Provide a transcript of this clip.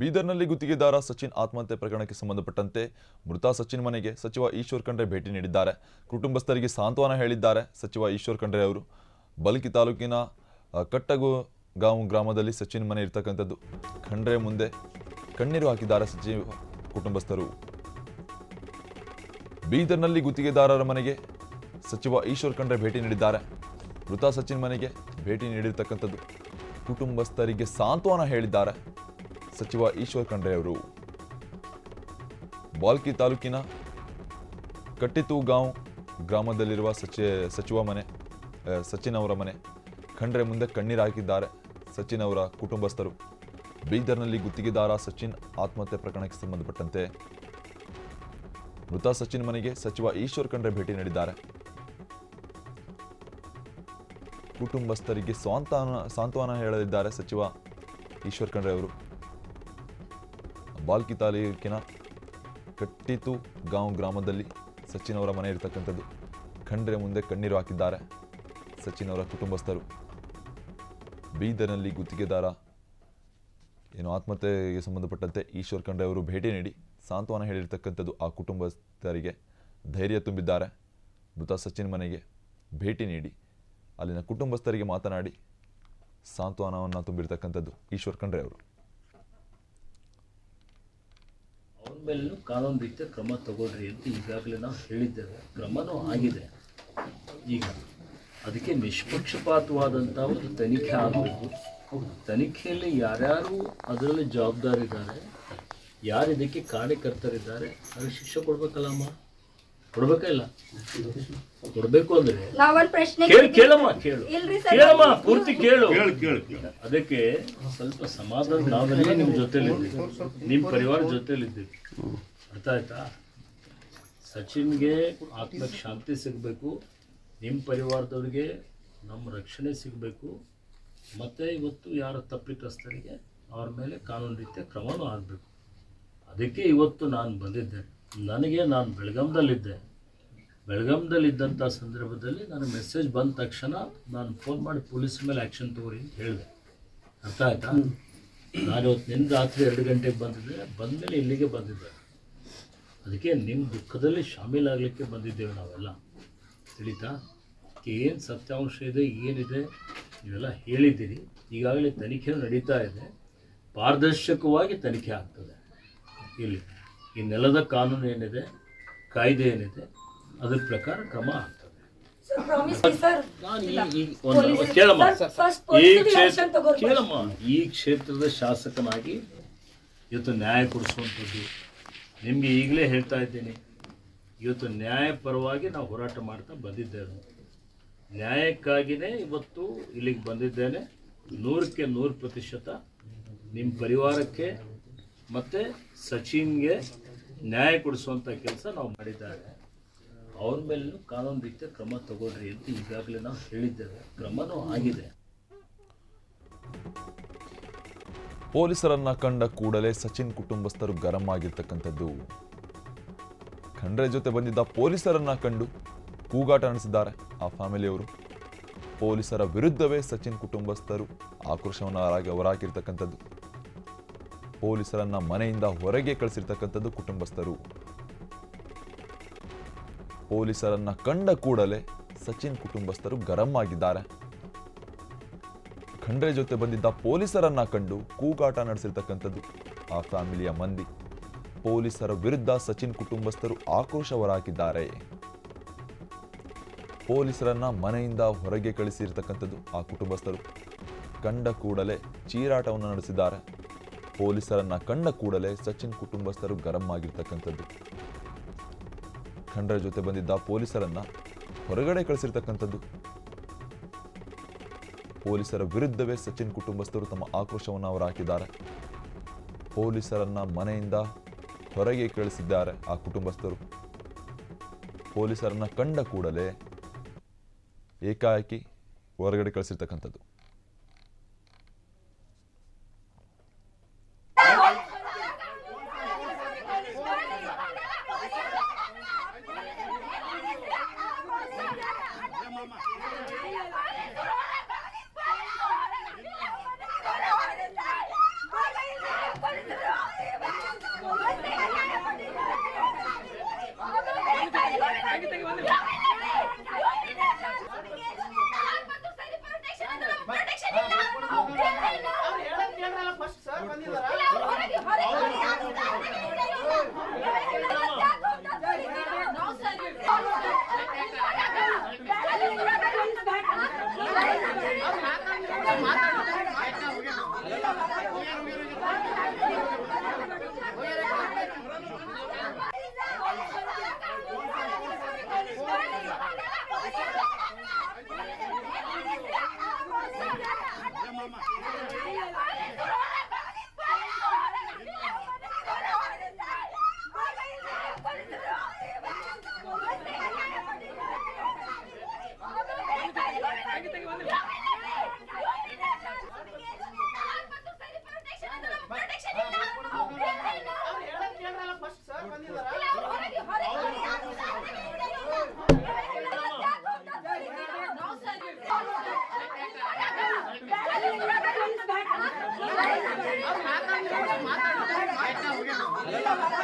ಬೀದರ್ನಲ್ಲಿ ಗುತ್ತಿಗೆದಾರ ಸಚಿನ್ ಆತ್ಮಹತ್ಯೆ ಪ್ರಕರಣಕ್ಕೆ ಸಂಬಂಧಪಟ್ಟಂತೆ ಮೃತ ಸಚಿನ್ ಮನೆಗೆ ಸಚಿವ ಈಶ್ವರ್ ಖಂಡ್ರೆ ಭೇಟಿ ನೀಡಿದ್ದಾರೆ. ಕುಟುಂಬಸ್ಥರಿಗೆ ಸಾಂತ್ವನ ಹೇಳಿದ್ದಾರೆ ಸಚಿವ ಈಶ್ವರ್ ಖಂಡ್ರೆ ಅವರು. ಬಲ್ಕಿ ತಾಲೂಕಿನ ಕಟ್ಟಗು ಗಾಂವ್ ಗ್ರಾಮದಲ್ಲಿ ಸಚಿನ್ ಮನೆ ಇರ್ತಕ್ಕಂಥದ್ದು. ಖಂಡ್ರೆ ಮುಂದೆ ಕಣ್ಣೀರು ಹಾಕಿದ್ದಾರೆ ಸಚಿವ ಕುಟುಂಬಸ್ಥರು. ಬೀದರ್ನಲ್ಲಿ ಗುತ್ತಿಗೆದಾರರ ಮನೆಗೆ ಸಚಿವ ಈಶ್ವರ್ ಖಂಡ್ರೆ ಭೇಟಿ ನೀಡಿದ್ದಾರೆ. ಮೃತ ಸಚಿನ್ ಮನೆಗೆ ಭೇಟಿ ನೀಡಿರ್ತಕ್ಕಂಥದ್ದು. ಕುಟುಂಬಸ್ಥರಿಗೆ ಸಾಂತ್ವನ ಹೇಳಿದ್ದಾರೆ. ಸಚಿವ ಈಶ್ವರ್ ಖಂಡ್ರೆ ಅವರು. ಬಾಲ್ಕಿ ತಾಲೂಕಿನ ಕಟ್ಟಿತು ಗಾಂವ್ ಗ್ರಾಮದಲ್ಲಿರುವ ಸಚಿ, ಸಚಿವ ಮನೆ ಸಚಿನ್ ಅವರ ಮನೆ. ಖಂಡ್ರೆ ಮುಂದೆ ಕಣ್ಣೀರು ಹಾಕಿದ್ದಾರೆ ಸಚಿನ್ ಅವರ ಕುಟುಂಬಸ್ಥರು. ಬೀದರ್ನಲ್ಲಿ ಗುತ್ತಿಗೆದಾರ ಸಚಿನ್ ಆತ್ಮಹತ್ಯೆ ಪ್ರಕರಣಕ್ಕೆ ಸಂಬಂಧಪಟ್ಟಂತೆ ಮೃತ ಸಚಿನ್ ಮನೆಗೆ ಸಚಿವ ಈಶ್ವರ್ ಖಂಡ್ರೆ ಭೇಟಿ ನೀಡಿದ್ದಾರೆ. ಕುಟುಂಬಸ್ಥರಿಗೆ ಸಾಂತ್ವನ ಸಾಂತ್ವನ ಹೇಳಲಿದ್ದಾರೆ ಸಚಿವ ಈಶ್ವರ್ ಖಂಡ್ರೆ ಅವರು. ಬಾಲ್ಕಿ ತಾಲೂಕಿನ ಕಟ್ಟಿತು ಗಾಂವ್ ಗ್ರಾಮದಲ್ಲಿ ಸಚಿನ್ ಅವರ ಮನೆ ಇರತಕ್ಕಂಥದ್ದು. ಖಂಡ್ರೆ ಮುಂದೆ ಕಣ್ಣೀರು ಹಾಕಿದ್ದಾರೆ ಸಚಿನ್ ಅವರ ಕುಟುಂಬಸ್ಥರು. ಬೀದರ್ನಲ್ಲಿ ಗುತ್ತಿಗೆದಾರ, ಏನು ಆತ್ಮಹತ್ಯೆಗೆ ಸಂಬಂಧಪಟ್ಟಂತೆ ಈಶ್ವರ್ ಖಂಡ್ರೆ ಅವರು ಭೇಟಿ ನೀಡಿ ಸಾಂತ್ವನ ಹೇಳಿರ್ತಕ್ಕಂಥದ್ದು ಆ ಕುಟುಂಬಸ್ಥರಿಗೆ ಧೈರ್ಯ ತುಂಬಿದ್ದಾರೆ. ಮೃತ ಸಚಿನ್ ಮನೆಗೆ ಭೇಟಿ ನೀಡಿ ಅಲ್ಲಿನ ಕುಟುಂಬಸ್ಥರಿಗೆ ಮಾತನಾಡಿ ಸಾಂತ್ವನವನ್ನು ತುಂಬಿರ್ತಕ್ಕಂಥದ್ದು ಈಶ್ವರ್ ಖಂಡ್ರೆ ಅವರು. ಮೇಲೂ ಕಾನೂನು ರೀತಿಯ ಕ್ರಮ ತಗೊಳ್ರಿ ಅಂತ ಈಗಾಗಲೇ ನಾವು ಹೇಳಿದ್ದೇವೆ. ಕ್ರಮನೂ ಆಗಿದೆ. ಈಗ ಅದಕ್ಕೆ ನಿಷ್ಪಕ್ಷಪಾತವಾದಂಥ ಒಂದು ತನಿಖೆ ಆಗಬೇಕು. ತನಿಖೆಯಲ್ಲಿ ಯಾರ್ಯಾರು ಅದರಲ್ಲಿ ಜವಾಬ್ದಾರಿದ್ದಾರೆ, ಯಾರು ಇದಕ್ಕೆ ಕಾರ್ಯಕರ್ತರಿದ್ದಾರೆ, ಅವ್ರಿಗೆ ಶಿಕ್ಷೆ ಕೊಡ್ಬೇಕಲ್ಲಮ್ಮ? ಕೊಡ್ಬೇಕಾ ಇಲ್ಲ? ಕೊಡಬೇಕು ಅಂದ್ರೆ ನಾವೊಂದ್ ಪ್ರಶ್ನೆ ಕೇಳು ಕೇಳಮ್ಮ ಕೇಳು. ಇಲ್ರಿ ಸರ್ ಕೇಳಮ್ಮ ಪೂರ್ತಿ ಕೇಳು. ಕೇಳು ಕೇಳು ಕೇಳು. ಅದಕ್ಕೆ ಸ್ವಲ್ಪ ಸಮಾಧಾನ ನಾವೆಲ್ಲ ನಿಮ್ಮ ಜೊತೆಲಿದ್ದೀವಿ. ನಿಮ್ಮ ಪರಿವಾರ ಜೊತೆಲಿದ್ದೀವಿ. ಅರ್ಥ ಆಯ್ತಾ? ಸಚಿನ್ಗೆ ಆತ್ಮ ಶಾಂತಿ ಸಿಗಬೇಕು ನಿಮ್ಮ ಪರಿವಾರದವ್ರಿಗೆ ನಮ್ಮ ರಕ್ಷಣೆ ಸಿಗಬೇಕು. ಮತ್ತು ಇವತ್ತು ಯಾರ ತಪ್ಪಿತಸ್ಥರಿಗೆ ಅವ್ರ ಮೇಲೆ ಕಾನೂನು ರೀತಿಯ ಕ್ರಮನೂ ಆಗಬೇಕು. ಅದಕ್ಕೆ ಇವತ್ತು ನಾನು ಬಂದಿದ್ದೆ. ನನಗೆ ನಾನು ಬೆಳಗಾಂದಲ್ಲಿದ್ದೆ ಬೆಳಗಾಂದಲ್ಲಿದ್ದಂಥ ಸಂದರ್ಭದಲ್ಲಿ ನನಗೆ ಮೆಸೇಜ್ ಬಂದ ತಕ್ಷಣ ನಾನು ಫೋನ್ ಮಾಡಿ ಪೊಲೀಸ್ ಮೇಲೆ ಆ್ಯಕ್ಷನ್ ತಗೋರಿ ಅಂತ ಹೇಳಿದೆ. ಅರ್ಥ ಆಯ್ತಾ? ನಾನು ಇವತ್ತು ನಿನ್ನ ರಾತ್ರಿ ಎರಡು ಗಂಟೆಗೆ ಬಂದಿದ್ದೆ. ಬಂದಮೇಲೆ ಇಲ್ಲಿಗೆ ಬಂದಿದ್ದೆ. ಅದಕ್ಕೆ ನಿಮ್ಮ ದುಃಖದಲ್ಲಿ ಶಾಮೀಲಾಗಲಿಕ್ಕೆ ಬಂದಿದ್ದೇವೆ ನಾವೆಲ್ಲ. ತಿಳಿತಾ? ಏನು ಸತ್ಯಾಂಶ ಇದೆ ಏನಿದೆ ನೀವೆಲ್ಲ ಹೇಳಿದ್ದೀರಿ. ಈಗಾಗಲೇ ತನಿಖೆ ನಡೀತಾ ಇದೆ. ಪಾರದರ್ಶಕವಾಗಿ ತನಿಖೆ ಆಗ್ತದೆ. ಇಲ್ಲಿ. ಈ ನೆಲದ ಕಾನೂನು ಏನಿದೆ ಕಾಯ್ದೆ ಏನಿದೆ ಅದ್ರ ಪ್ರಕಾರ ಕ್ರಮ ಆಗ್ತದೆ. ಕೇಳಮ್ಮ. ಈ ಕ್ಷೇತ್ರ ಕೇಳಮ್ಮ ಈ ಕ್ಷೇತ್ರದ ಶಾಸಕನಾಗಿ ಇವತ್ತು ನ್ಯಾಯ ಕೊಡಿಸುವಂಥದ್ದು. ನಿಮಗೆ ಈಗಲೇ ಹೇಳ್ತಾ ಇದ್ದೀನಿ ಇವತ್ತು ನ್ಯಾಯ ಪರವಾಗಿ ನಾವು ಹೋರಾಟ ಮಾಡ್ತಾ ಬಂದಿದ್ದೇವೆ. ನ್ಯಾಯಕ್ಕಾಗಿಯೇ ಇವತ್ತು ಇಲ್ಲಿಗೆ ಬಂದಿದ್ದೇನೆ. ನೂರಕ್ಕೆ ನೂರು ಪ್ರತಿಶತ ನಿಮ್ಮ ಪರಿವಾರಕ್ಕೆ ಮತ್ತು ಸಚಿನ್ಗೆ ನ್ಯಾಯ ಕೊಡಿಸುವಂಥ ಕೆಲಸ ನಾವು ಮಾಡಿದ್ದಾರೆ. ಅವ್ರ ಮೇಲೂ ಕಾನೂನು ರೀತಿಯ ಕ್ರಮ ತಗೊಳ್ರಿ ಅಂತ ಈಗಾಗಲೇ ನಾವು ಹೇಳಿದ್ದೇವೆ. ಕ್ರಮನೂ ಆಗಿದೆ. ಪೊಲೀಸರನ್ನ ಕಂಡ ಕೂಡಲೇ ಸಚಿನ್ ಕುಟುಂಬಸ್ಥರು ಗರಂ ಆಗಿರ್ತಕ್ಕಂಥದ್ದು. ಖಂಡ್ರೆ ಜೊತೆ ಬಂದಿದ್ದ ಪೊಲೀಸರನ್ನ ಕಂಡು ಕೂಗಾಟ ನಡೆಸಿದ್ದಾರೆ ಆ ಫ್ಯಾಮಿಲಿಯವರು. ಪೊಲೀಸರ ವಿರುದ್ಧವೇ ಸಚಿನ್ ಕುಟುಂಬಸ್ಥರು ಆಕ್ರೋಶವನ್ನು ಹೊರಗೆ ಪೊಲೀಸರನ್ನ ಮನೆಯಿಂದ ಹೊರಗೆ ಕಳಿಸಿರ್ತಕ್ಕಂಥದ್ದು ಕುಟುಂಬಸ್ಥರು. ಪೊಲೀಸರನ್ನ ಕಂಡ ಕೂಡಲೇ ಸಚಿನ್ ಕುಟುಂಬಸ್ಥರು ಗರಂ ಆಗಿದ್ದಾರೆ ಖಂಡ್ರೆ ಜೊತೆ ಬಂದಿದ್ದ ಪೊಲೀಸರನ್ನ ಕಂಡು ಕೂಗಾಟ ನಡೆಸಿರ್ತಕ್ಕಂಥದ್ದು ಆ ಫ್ಯಾಮಿಲಿಯ ಮಂದಿ. ಪೊಲೀಸರ ವಿರುದ್ಧ ಸಚಿನ್ ಕುಟುಂಬಸ್ಥರು ಆಕ್ರೋಶ ಹೊರಹಾಕಿದ್ದಾರೆ ಪೊಲೀಸರನ್ನ ಮನೆಯಿಂದ ಹೊರಗೆ ಕಳಿಸಿರ್ತಕ್ಕಂಥದ್ದು ಆ ಕುಟುಂಬಸ್ಥರು. ಕಂಡ ಕೂಡಲೇ ಚೀರಾಟವನ್ನು ನಡೆಸಿದ್ದಾರೆ. ಪೊಲೀಸರನ್ನ ಕಂಡ ಕೂಡಲೇ ಸಚಿನ್ ಕುಟುಂಬಸ್ಥರು ಗರಂ ಆಗಿರ್ತಕ್ಕಂಥದ್ದು. ಖಂಡರ ಜೊತೆ ಬಂದಿದ್ದ ಪೊಲೀಸರನ್ನ ಹೊರಗಡೆ ಕಳಿಸಿರ್ತಕ್ಕಂಥದ್ದು. ಪೊಲೀಸರ ವಿರುದ್ಧವೇ ಸಚಿನ್ ಕುಟುಂಬಸ್ಥರು ತಮ್ಮ ಆಕ್ರೋಶವನ್ನು ಅವರು ಹಾಕಿದ್ದಾರೆ. ಪೊಲೀಸರನ್ನ ಮನೆಯಿಂದ ಹೊರಗೆ ಕಳಿಸಿದ್ದಾರೆ ಆ ಕುಟುಂಬಸ್ಥರು. ಪೊಲೀಸರನ್ನ ಕಂಡ ಕೂಡಲೇ ಏಕಾಏಕಿ ಹೊರಗಡೆ ಕಳಿಸಿರ್ತಕ್ಕಂಥದ್ದು. ಅವ್ರು